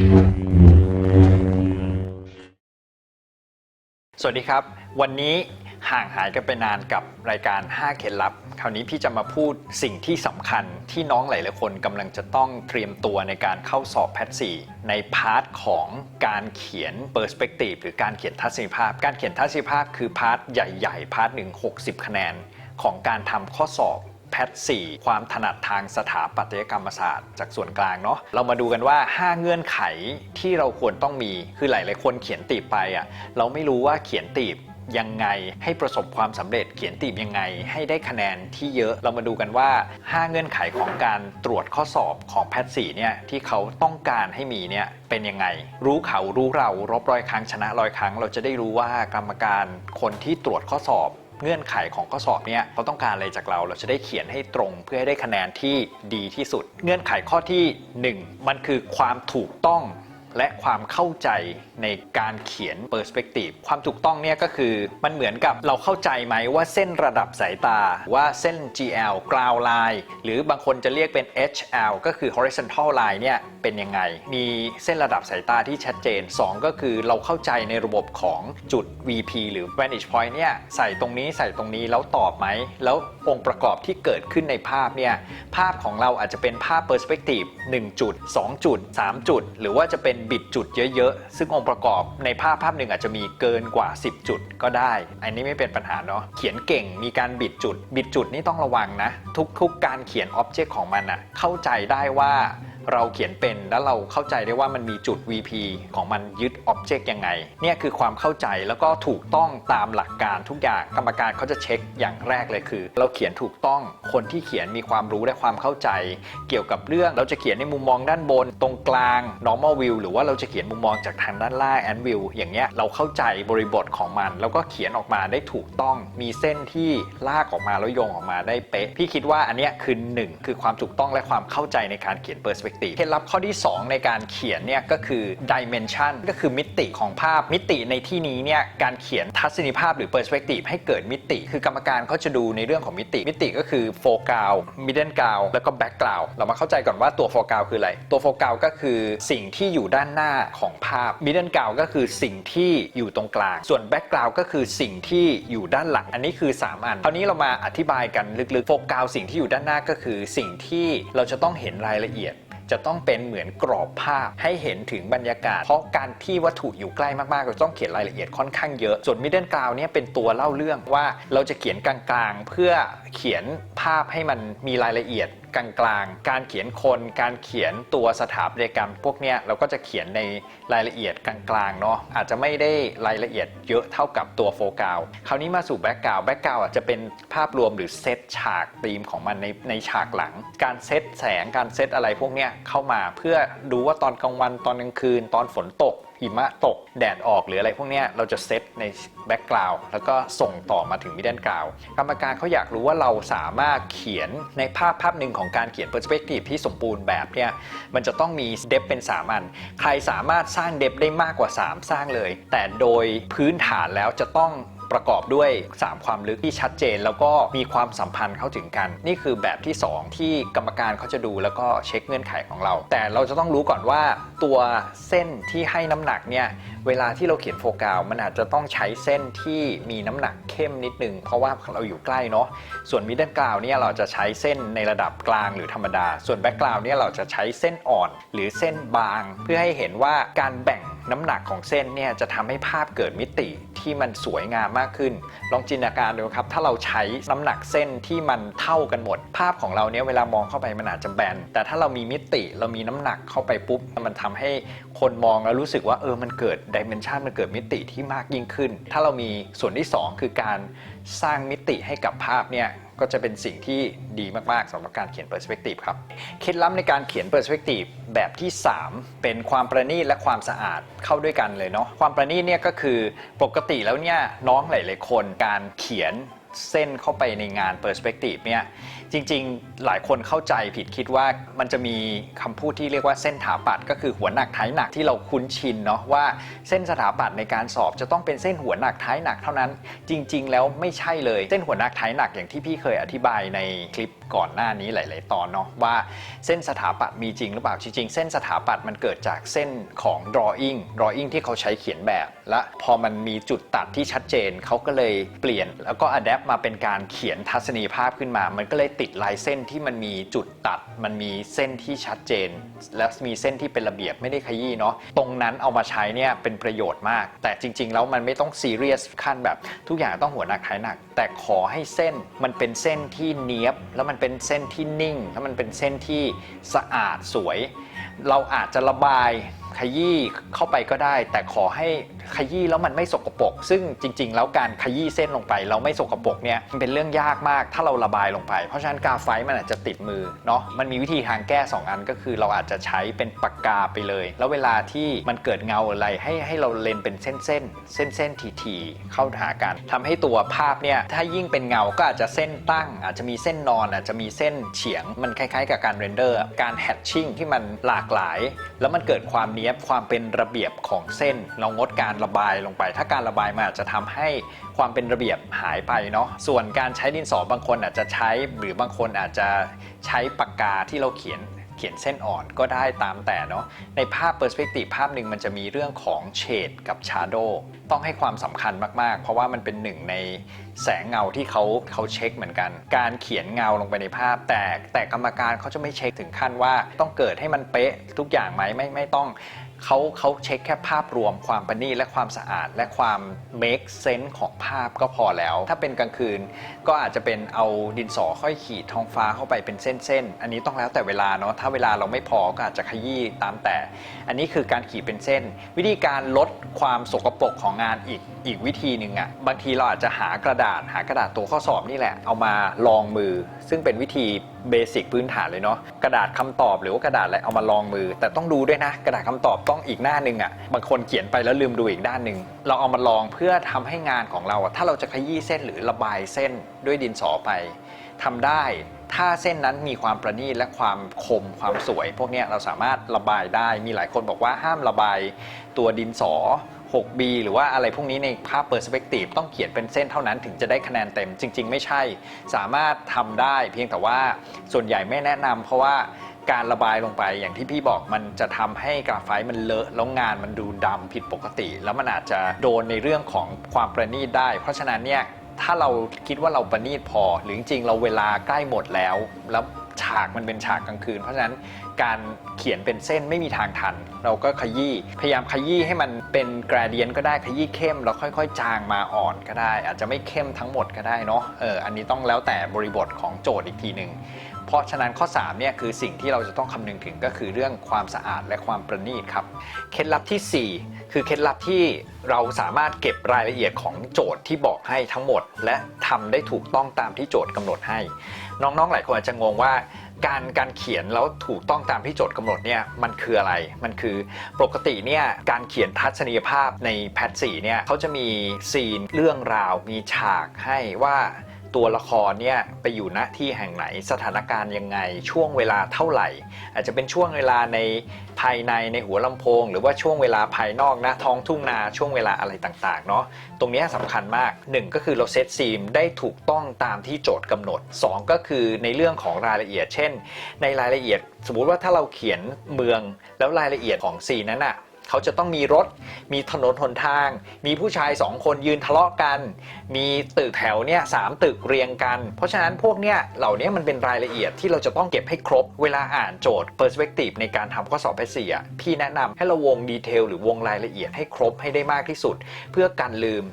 สวัสดีครับ วันนี้ห่างหายกันไปนานกับรายการ 5 เคล็ดลับ คราวนี้พี่จะมาพูดสิ่งที่สำคัญที่น้องหลายๆคนกำลังจะต้องเตรียมตัวในการเข้าสอบแพทซีในพาร์ทของการเขียน Perspective หรือการเขียนทัศนียภาพ การเขียนทัศนียภาพคือพาร์ทใหญ่ ๆ พาร์ทหนึ่ง60 คะแนนของการทำข้อสอบ แพท4ความถนัดทางสถาปัตยกรรมศาสตร์จากส่วนกลางเนาะเรามาดูกันว่า 5 เงื่อนไขที่เราควรต้องมีคือหลาย ๆ คนเขียนตีบไปอะ่ะเราไม่รู้ว่าเขียนตีบยังไงให้ประสบความสำเร็จเขียนตีบยังไง ให้ได้คะแนนที่เยอะเรามาดูกันว่า 5 เงื่อนไขของการตรวจข้อสอบของแพทย์สเนี่ยที่เขาต้องการให้มีเนี่ยเป็นยังไง รู้เขารู้เรารบร้อยครั้งชนะร้อยครั้ง เราจะได้รู้ว่ากรรมการคนที่ตรวจข้อสอบ เงื่อนไขของข้อสอบเนี่ยเขาต้องการอะไรจากเราเราจะได้เขียนให้ตรงเพื่อให้ได้คะแนนที่ดีที่สุด เงื่อนไขข้อที่ 1 มันคือความถูกต้อง และความเข้าใจในการเขียน perspective ความถูกต้องเนี่ยก็คือมันเหมือนกับเราเข้าใจไหมว่าเส้นระดับสายตา ว่าเส้น GL ground line หรือบางคนจะเรียกเป็น HL ก็คือ horizontal line เนี่ยเป็นยังไง มีเส้นระดับสายตาที่ชัดเจน 2 ก็คือเราเข้าใจในระบบของจุด VP หรือ vantage point เนี่ยใส่ตรงนี้ใส่ตรงนี้แล้วตอบไหม แล้วองค์ประกอบที่เกิดขึ้นในภาพเนี่ยภาพของเราอาจจะเป็นภาพ perspective 1จุด2จุด3จุด หรือว่าจะเป็นบิดจุดเยอะๆ ซึ่งองค์ประกอบในภาพภาพหนึ่งอาจจะมีเกินกว่า 10 จุดก็ได้ อันนี้ไม่เป็นปัญหาเนาะเขียนเก่งมีการบิดจุด บิดจุดนี่ต้องระวังนะ ทุกๆการเขียนอ็อบเจกต์ของมันอะเข้าใจได้ว่า เราเขียนเป็นแล้วเราเข้าใจได้ว่ามันมีจุด VP ของมันยึดออบเจกต์ยังไง เนี่ยคือความเข้าใจแล้วก็ถูกต้องตามหลักการทุกอย่างกรรมการเขาจะเช็คอย่างแรกเลยคือ เราเขียนถูกต้องคนที่เขียนมีความรู้และความเข้าใจ เกี่ยวกับเรื่องเราจะเขียนในมุมมองด้านบน ตรงกลาง normal view หรือว่าเราจะเขียนมุมมองจากทางด้านล่าง and view อย่างเงี้ยเราเข้าใจบริบทของมัน แล้วก็เขียนออกมาได้ถูกต้องมีเส้นที่ลากออกมาแล้วโยงออกมาได้เป๊ะพี่คิดว่าอันเนี้ยคือหนึ่งคือความถูกต้องและความเข้าใจในการเขียน perspective เคล็ดลับข้อที่ 2 ในการเขียนเนี่ยก็คือ dimension ก็คือมิติของภาพมิติในที่นี้เนี่ยการเขียนทัศนียภาพหรือ perspective ให้เกิดมิติ คือกรรมการเขาจะดูในเรื่องของมิติ มิติก็คือ foreground middle ground แล้วก็ background เรามาเข้าใจก่อนว่าตัว foreground คืออะไร ตัว foreground ก็คือสิ่งที่อยู่ด้านหน้าของภาพ middle ground ก็คือสิ่งที่อยู่ตรงกลาง ส่วน background ก็คือสิ่งที่อยู่ด้านหลัง อันนี้คือ 3 อันคราวนี้เรามาอธิบายกันลึกๆ foreground สิ่งที่อยู่ด้านหน้าก็คือสิ่งที่เราจะต้องเห็นรายละเอียด จะต้องเป็นเหมือนกรอบภาพให้เห็นถึงบรรยากาศ เพราะการที่วัตถุอยู่ใกล้มากๆเราต้องเขียนรายละเอียดค่อนข้างเยอะ ส่วนมิดเดิลกราวเนี่ยเป็นตัวเล่าเรื่องว่าเราจะเขียนกลางๆ เพื่อเขียนภาพให้มันมีรายละเอียดกลางๆ การเขียนคนการเขียนตัวสถาปัตยกรรม พวกเนี้ยเราก็จะเขียนในรายละเอียดกลางๆเนาะอาจจะไม่ได้รายละเอียดเยอะเท่ากับตัวโฟกัสคราวนี้มาสู่แบ็กกราวด์แบ็กกราวด์จะเป็นภาพรวมหรือเซตฉากธีมของมันในในฉากหลัง การเซตแสงการเซตอะไรพวกเนี้ยเข้ามาเพื่อดูว่าตอนกลางวันตอนกลางคืน ตอนฝนตก หิมะตกแดดออกหรืออะไรพวกเนี้ยเราจะเซตในแบ็กกราวด์แล้วก็ส่งต่อมาถึงมิดเดิลกราวด์กรรมการเขาอยากรู้ว่าเราสามารถเขียนในภาพภาพหนึ่งของการเขียนเพอร์สเปกทีฟที่สมบูรณ์แบบเนี่ยมันจะต้องมีเดฟเป็น3อันใครสามารถสร้างเดฟได้มากกว่า 3 สร้างเลย แต่โดยพื้นฐานแล้วจะต้อง ประกอบด้วย 3 ความลึกที่ชัดเจน แล้วก็มีความสัมพันธ์เข้าถึงกัน นี่คือแบบที่ 2 ที่กรรมการเขาจะดูแล้วก็เช็คเงื่อนไขของเรา แต่เราจะต้องรู้ก่อนว่าตัวเส้นที่ให้น้ำหนักเนี่ยเวลาที่เราเขียนโฟกัสมันอาจจะต้องใช้เส้นที่มีน้ำหนักเข้มนิดนึง เพราะว่าเราอยู่ใกล้เนาะส่วนมิดเดิลกราวเนี่ยเราจะใช้เส้นในระดับกลางหรือธรรมดา ส่วนแบ็กกราวเนี่ยเราจะใช้เส้นอ่อน หรือเส้นบาง เพื่อให้เห็นว่าการแบ่งน้ำหนักของเส้นเนี่ยจะทำให้ภาพเกิดมิติ ที่มันสวยงามมากขึ้น ลองจินตนาการดูครับ ถ้าเราใช้น้ำหนักเส้นที่มันเท่ากันหมด ภาพของเราเนี้ยเวลามองเข้าไปมันอาจจะแบน แต่ถ้าเรามีมิติเรามีน้ำหนักเข้าไปปุ๊บ มันทำให้คนมองแล้วรู้สึกว่าเออมันเกิดดิเมนชันมันเกิดมิติที่มากยิ่งขึ้น ถ้าเรามีส่วนที่ 2 คือการ สร้างมิติให้กับภาพเนี่ยก็จะเป็นสิ่งที่ดีมาก ๆสำหรับการเขียนเปอร์สเปกทีฟครับเคล็ดลับในการเขียนเปอร์สเปกทีฟแบบที่ 3 เป็นความประณีตและความสะอาดเข้าด้วยกันเลยเนาะความประณีตเนี่ยก็คือปกติแล้วเนี่ยน้องหลาย ๆ คนการเขียนเส้นเข้าไปในงานเปอร์สเปกทีฟเนี่ย จริงๆ หลายคนเข้าใจผิดคิดว่ามันจะมีคำพูดที่เรียกว่าเส้นถาปัดก็คือหัวหนักท้ายหนักที่เราคุ้นชินเนาะว่าเส้นสถาปัตย์ในการสอบจะต้องเป็นเส้นหัวหนักท้ายหนักเท่านั้น จริง ๆ แล้วไม่ใช่เลยเส้นหัวหนักท้ายหนักอย่างที่พี่เคยอธิบายในคลิปก่อนหน้านี้หลาย ๆ ตอนเนาะว่าเส้นสถาปัตย์มีจริงหรือเปล่าจริงๆเส้นสถาปัตย์มันเกิดจากเส้นของ drawing drawing ที่เขาใช้เขียนแบบ และพอมันมีจุดตัดที่ชัดเจนเขาก็เลยเปลี่ยน แล้วก็ adapt มาเป็นการเขียนทัศนียภาพขึ้นมา มันก็เลยติดลายเส้นที่มันมีจุดตัด มันมีเส้นที่ชัดเจน และมีเส้นที่เป็นระเบียบไม่ได้ขยี้เนาะตรงนั้นเอามาใช้เนี่ยเป็นประโยชน์มาก แต่จริง ๆ แล้วมันไม่ต้องซีเรียสขั้นแบบ ทุกอย่างต้องหัวหนักท้ายหนัก แต่ขอให้เส้นมันเป็นเส้นที่เนี้ยบ แล้วมันเป็นเส้นที่นิ่ง แล้วมันเป็นเส้นที่สะอาดสวย เราอาจจะระบายขยี้เข้าไปก็ได้ แต่ขอให้ ขยี้แล้วมันไม่สกปรกซึ่งจริง ๆ แล้วการขยี้เส้นลงไปเราไม่สกปรกเนี่ยมันเป็นเรื่องยากมากถ้าเราระบายลงไป เพราะฉะนั้นกาไฟมันอาจจะติดมือเนาะมันมีวิธีทางแก้ 2 อันก็คือเราอาจจะใช้เป็นปากกาไปเลย แล้วเวลาที่มันเกิดเงาอะไรให้ให้เราเลนเป็นเส้นเส้นเส้นเส้นๆทีๆเข้าหากันทำให้ตัวภาพเนี่ยถ้ายิ่งเป็นเงาก็อาจจะเส้นตั้ง อาจจะมีเส้นนอนอาจจะมีเส้นเฉียง มันคล้ายๆ กับการเรนเดอร์การแฮตชิ่งที่มันหลากหลาย แล้วมันเกิดความเนี้ยบความเป็นระเบียบของเส้นเรางดการระบายลงไป ถ้าการระบายมันอาจจะทำให้ความเป็นระเบียบหายไปเนาะส่วนการใช้ดินสอบางคนอาจจะใช้หรือบางคนอาจจะใช้ปากกาที่เราเขียนเขียนเส้นอ่อนก็ได้ตามแต่เนาะในภาพเปอร์สเปกทีฟภาพหนึ่งมันจะมีเรื่องของเฉดกับชาร์โดต้องให้ความสำคัญมาก ๆ เพราะว่ามันเป็นหนึ่งในแสงเงาที่เขาเขาเช็คเหมือนกัน การเขียนเงาลงไปในภาพ แต่แต่กรรมการเขาจะไม่เช็คถึงขั้นว่าต้องเกิดให้มันเป๊ะทุกอย่างไหมไม่ไม่ต้อง เขาเขาเช็คแค่ภาพรวมความประณีตและความสะอาด และความ make sense ของภาพก็พอแล้ว ถ้าเป็นกลางคืนก็อาจจะเป็นเอาดินสอค่อยขีดท้องฟ้าเข้าไปเป็นเส้นๆ อันนี้ต้องแล้วแต่เวลาเนาะถ้าเวลาเราไม่พอก็อาจจะขยี้ตามแต่ อันนี้คือการขีดเป็นเส้น วิธีการลดความสกปรกของงานอีกอีกวิธีหนึ่งอะ่ะบางทีเราอาจจะหากระดาษหากระดาษตัวข้อสอบนี่แหละเอามาลองมือ ซึ่งเป็นวิธีเบสิกพื้นฐานเลยเนาะกระดาษคำตอบหรือว่ากระดาษอะไรเอามาลองมือ แต่ต้องดูด้วยนะ กระดาษคำตอบต้องอีกหน้าหนึ่งอะ่ะบางคนเขียนไปแล้วลืมดูอีกด้านหนึ่งเราเอามาลองเพื่อทำให้งานของเราอะถ้าเราจะขยี้เส้นหรือระบายเส้นด้วยดินสอไปทำได้ถ้าเส้นนั้นมีความประณีตและความคมความสวย พวกนี้เราสามารถระบายได้มีหลายคนบอกว่าห้ามระบายตัวดินสอ 6B หรือว่าอะไรพวกนี้ในภาพเปอร์สเปกทีฟต้องเขียนเป็นเส้นเท่านั้นถึงจะได้คะแนนเต็ม จริง ๆ ไม่ใช่ สามารถทำได้เพียงแต่ว่าส่วนใหญ่ไม่แนะนำเพราะว่าการระบายลงไปอย่างที่พี่บอกมันจะทำให้กราไฟมันเลอะแล้วงานมันดูดำผิดปกติ แล้วมันอาจจะโดนในเรื่องของความประณีตได้ เพราะฉะนั้นเนี่ยถ้าเราคิดว่าเราประณีตพอ หรือจริงๆเราเวลาใกล้หมดแล้ว แล้ว ฉากมันเป็นฉากกลางคืน เพราะฉะนั้นการเขียนเป็นเส้นไม่มีทางทัน เราก็ขยี้พยายามขยี้ให้มันเป็นกราเดียนก็ได้ขยี้เข้มแล้วค่อยๆ จางมาอ่อนก็ได้ อาจจะไม่เข้มทั้งหมดก็ได้เนาะเอออันนี้ต้องแล้วแต่บริบทของโจทย์อีกทีหนึ่งเพราะฉะนั้นข้อ3เนี่ยคือสิ่งที่เราจะต้องคำนึงถึงก็คือเรื่องความสะอาดและความประณีตครับเคล็ดลับทีสี่4 คือเคล็ดลับที่เราสามารถเก็บรายละเอียดของโจทย์ที่บอกให้ทั้งหมด และทำได้ถูกต้องตามที่โจทย์กำหนดให้ น้องๆ หลายคนอาจจะงงว่าการการเขียนแล้วถูกต้องตามที่โจทย์กำหนดเนี่ยมันคืออะไร มันคือปกติเนี่ยการเขียนทัศนียภาพในแพทสีเนี่ยเขาจะมีซีนเรื่องราวมีฉากให้ว่า ตัวละครเนี่ยไปอยู่ณที่แห่งไหนสถานการณ์ยังไงช่วงเวลาเท่าไหร่ อาจจะเป็นช่วงเวลาในภายในในหัวลำโพง หรือว่าช่วงเวลาภายนอกนะท้องทุ่งนาช่วงเวลาอะไรต่างๆเนาะตรงนี้ยสำคัญมาก 1 ก็คือเราเซตซีมได้ถูกต้องตามที่โจทย์กำหนด 2 ก็คือในเรื่องของรายละเอียด เช่น ในรายละเอียด สมมุติว่าถ้าเราเขียนเมืองแล้วรายละเอียดของซีนนั้นอะ เขาจะต้องมีรถ มีถนนหนทาง มีผู้ชายสองคนยืนทะเลาะกัน มีตึกแถวเนี่ยสามตึกเรียงกัน เพราะฉะนั้นพวกเนี้ยเหล่านี้มันเป็นรายละเอียดที่เราจะต้องเก็บให้ครบ เวลาอ่านโจทย์ perspective ในการทำข้อสอบแพทย์สี่อะพี่แนะนำให้เราวงดีเทลหรือวงรายละเอียดให้ครบให้ได้มากที่สุด เพื่อกันลืม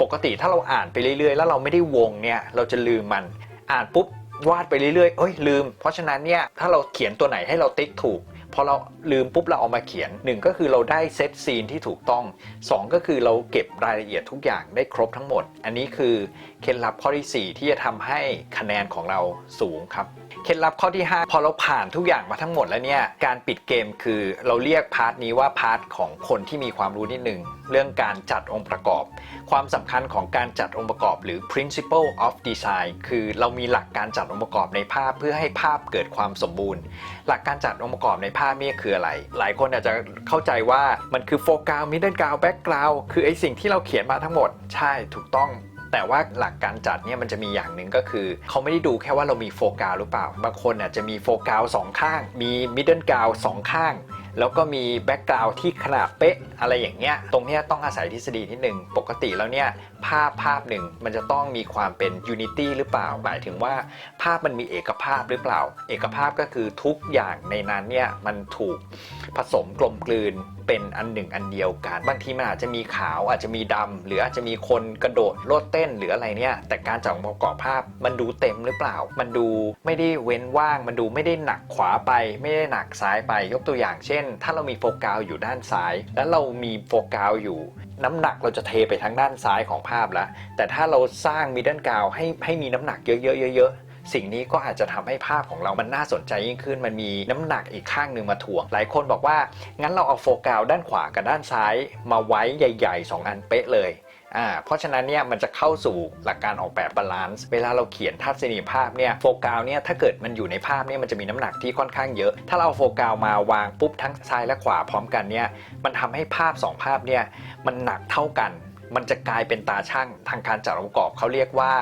ปกติถ้าเราอ่านไปเรื่อยๆ แล้วเราไม่ได้วงเนี่ยเราจะลืมมันอ่านปุ๊บวาดไปเรื่อยๆเอ้ยลืม เพราะฉะนั้นเนี่ยถ้าเราเขียนตัวไหนให้เราติ๊กถูก พอเราลืมปุ๊บเราเอามาเขียน 1 ก็คือเราได้เซตซีนที่ถูกต้อง 2 ก็คือเราเก็บรายละเอียดทุกอย่างได้ครบทั้งหมด อันนี้คือเคล็ดลับข้อที่ 4 ที่จะทำให้คะแนนของเราสูงครับ เคล็ดลับข้อที่ 5 พอเราผ่านทุกอย่างมาทั้งหมดแล้วเนี่ยการปิดเกมคือเราเรียกพาร์ทนี้ว่าพาร์ทของคนที่มีความรู้นิดนึงเรื่องการจัดองค์ประกอบ ความสำคัญของการจัดองค์ประกอบหรือ principle of design คือเรามีหลักการจัดองค์ประกอบในภาพเพื่อให้ภาพเกิดความสมบูรณ์ หลักการจัดองค์ประกอบในภาพเนี่ยคืออะไร หลายคนอาจจะเข้าใจว่ามันคือโฟกัสมิดเดิลกราวแบ็กกราวคือไอสิ่งที่เราเขียนมาทั้งหมด ใช่ถูกต้อง แต่ว่าหลักการจัดเนี่ยมันจะมีอย่างหนึ่งก็คือ เขาไม่ได้ดูแค่ว่าเรามีโฟกัสหรือเปล่า บางคนอาจจะมีโฟกัสสองข้าง มีมิดเดิลกราวสองข้าง แล้วก็มีแบ็กกราวที่ขนาดเป๊ะอะไรอย่างเงี้ยตรงเนี้ยต้องอาศัยทฤษฎีนิดหนึ่งปกติแล้วเนี่ยภาพภาพหนึ่งมันจะต้องมีความเป็นยูนิตี้หรือเปล่า หมายถึงว่าภาพมันมีเอกภาพหรือเปล่า เอกภาพก็คือทุกอย่างในนั้นเนี่ยมันถูกผสมกลมกลืนเป็นอันหนึ่งอันเดียวกัน บางทีมันอาจจะมีขาวอาจจะมีดำหรืออาจจะมีคนกระโดดโลดเต้นหรืออะไรเนี่ยแต่การจัดองค์ประกอบภาพมันดูเต็มหรือเปล่า มันดูไม่ได้เว้นว่าง มันดูไม่ได้หนักขวาไป ไม่ได้หนักซ้ายไปยกตัวอย่างเช่น ถ้าเรามีโฟกัสอยู่ด้านซ้าย แล้วเรามีโฟกัสอยู่ น้ำหนักเราจะเทไปทางด้านซ้ายของภาพแล้ว แต่ถ้าเราสร้างมิดเดิลกราวให้ให้มีน้ำหนักเยอะๆเยอะๆสิ่งนี้ก็อาจจะทำให้ภาพของเรามันน่าสนใจยิ่งขึ้น มันมีน้ำหนักอีกข้างหนึ่งมาถ่วง หลายคนบอกว่างั้นเราเอาโฟกัสด้านขวากับด้านซ้าย มาไว้ใหญ่ ๆ 2 อันเป๊ะเลย อ่าเพราะฉะนั้นเนี่ยมันจะเข้าสู่หลักการออกแบบบาลานซ์เวลาเราเขียนทัศนียภาพเนี่ยโฟกัสเนี่ยถ้าเกิดมันอยู่ในภาพเนี่ยมันจะมีน้ำหนักที่ค่อนข้างเยอะ ถ้าเราเอาโฟกัสมาวางปุ๊บทั้งซ้ายและขวาพร้อมกันเนี่ยมันทำให้ภาพสองภาพเนี่ยมันหนักเท่ากันมันจะกลายเป็นตาช่างทางการจัดองค์ประกอบเขาเรียกว่า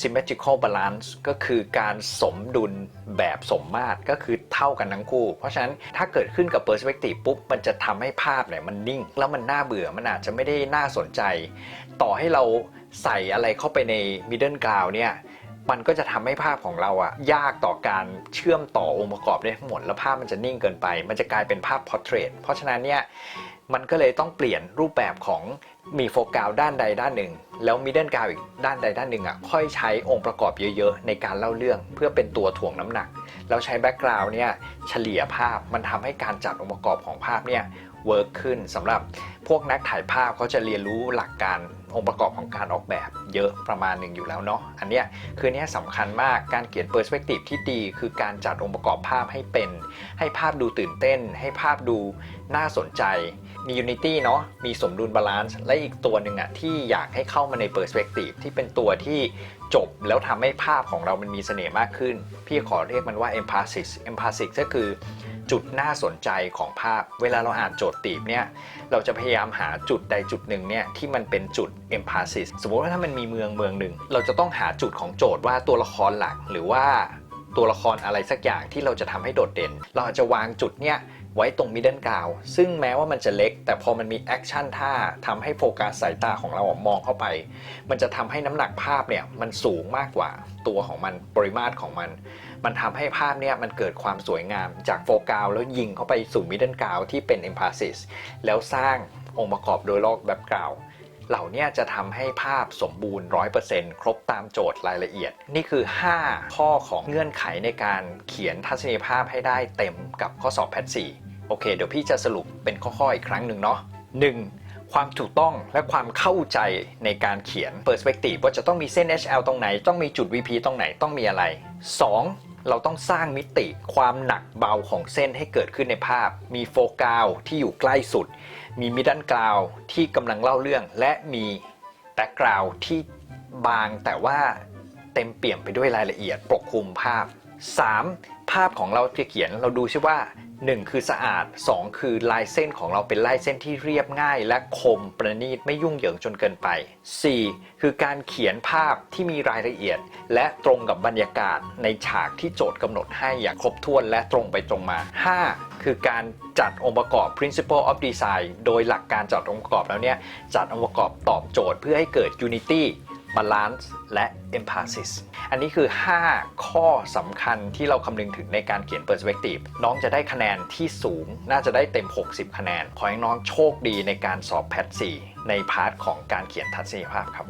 symmetrical balance ก็คือการสมดุลแบบสมมาตรก็คือเท่ากันทั้งคู่ เพราะฉะนั้นถ้าเกิดขึ้นกับ perspective ปุ๊บ มันจะทำให้ภาพเนี่ยมันนิ่ง แล้วมันน่าเบื่อมันอาจจะไม่ได้น่าสนใจ ต่อให้เราใส่อะไรเข้าไปใน middle ground เนี่ยมันก็จะทำให้ภาพของเราอะยากต่อการเชื่อมต่อองค์ประกอบได้ทั้งหมด แล้วภาพมันจะนิ่งเกินไป มันจะกลายเป็นภาพ portrait เพราะฉะนั้นเนี่ยมันก็เลยต้องเปลี่ยนรูปแบบของมีโฟกัสด้านใดด้านหนึ่ง แล้วมิดเดิลกราวอีกด้านใดด้านหนึ่งอะค่อยใช้องค์ประกอบเยอะๆ ในการเล่าเรื่องเพื่อเป็นตัวถ่วงน้ำหนัก แล้วใช้แบ็กกราวน์เนี่ยเฉลี่ยภาพมันทำให้การจัดองค์ประกอบของภาพเนี่ย เวิร์กขึ้นสำหรับพวกนักถ่ายภาพเขาจะเรียนรู้หลักการองค์ประกอบของการออกแบบเยอะประมาณหนึ่งอยู่แล้วเนาะอันเนี้ยคือเนี้ยสำคัญมากการเขียนเปอร์สเปกทีฟที่ดี คือการจัดองค์ประกอบภาพให้เป็น ให้ภาพดูตื่นเต้น ให้ภาพดูน่าสนใจมี Unity เนาะมีสมดุลบาลานซ์และอีกตัวหนึ่งอะที่อยากให้เข้ามาใน Perspective ที่เป็นตัวที่จบแล้วทำให้ภาพของเรามันมีเสน่ห์มากขึ้น พี่ขอเรียกมันว่า emphasis emphasis ก็คือ จุดน่าสนใจของภาพ เวลาเราอ่านโจทย์ตีบเนี่ยเราจะพยายามหาจุดใดจุดหนึ่งเนี่ยที่มันเป็นจุด emphasis สมมติว่าถ้ามันมีเมืองเมืองหนึ่งเราจะต้องหาจุดของโจทย์ว่าตัวละครหลักหรือว่าตัวละครอะไรสักอย่างที่เราจะทำให้โดดเด่น เราอาจจะวางจุดเนี่ยไว้ตรงมิดเดิลกราวซึ่งแม้ว่ามันจะเล็ก แต่พอมันมีแอคชั่นท่าทำให้โฟกัสสายตาของเรามองเข้าไป มันจะทำให้น้ำหนักภาพเนี่ยมันสูงมากกว่าตัวของมันปริมาตรของมัน มันทำให้ภาพเนี่ยมันเกิดความสวยงามจากโฟกัสแล้วยิงเข้าไปสู่มิดเดิลกราวที่เป็น e m p h a s i s แล้วสร้างองค์ประกอบโดยรอบแบบกราวเหล่านี้จะทำให้ภาพสมบูรณ์ 100%ครบตามโจทย์รายละเอียด นี่คือ 5 ข้อของเงื่อนไขในการเขียนทัศนียภาพให้ได้เต็มกับข้อสอบแพท4โอเค เดี๋ยวพี่จะสรุปเป็นข้อๆอีกครั้งหนึ่งเนาะ 1. ความถูกต้องและความเข้าใจในการเขียน Perspective ว่าจะต้องมีเส้น HL ตรงไหน ต้องมีจุด VP ตรงไหนต้องมีอะไร 2. เราต้องสร้างมิติความหนักเบาของเส้นให้เกิดขึ้นในภาพ มีโฟกัสที่อยู่ใกล้สุด มีมิดเดิลกราวที่กำลังเล่าเรื่อง และมีแบ็กกราวที่บางแต่ว่าเต็มเปี่ยมไปด้วยรายละเอียดปกคลุมภาพ 3. ภาพของเราที่เขียนเราดูใช่ว่า 1 คือสะอาด 2 คือลายเส้นของเราเป็นลายเส้นที่เรียบง่าย และคมประณีตไม่ยุ่งเหยิงจนเกินไป 4. คือการเขียนภาพที่มีรายละเอียด และตรงกับบรรยากาศในฉากที่โจทย์กำหนดให้อย่างครบถ้วนและตรงไปตรงมา 5. คือการจัดองค์ประกอบ principle of design โดยหลักการจัดองค์ประกอบแล้วเนี่ยจัดองค์ประกอบตอบโจทย์เพื่อให้เกิด unity balance และ emphasis อันนี้คือ 5 ข้อสำคัญที่เราคำนึงถึงในการเขียน perspective น้องจะได้คะแนนที่สูง น่าจะได้เต็ม 60 คะแนน ขอให้น้องโชคดีในการสอบแพท 4 ในพาร์ทของการเขียนทัศนียภาพครับ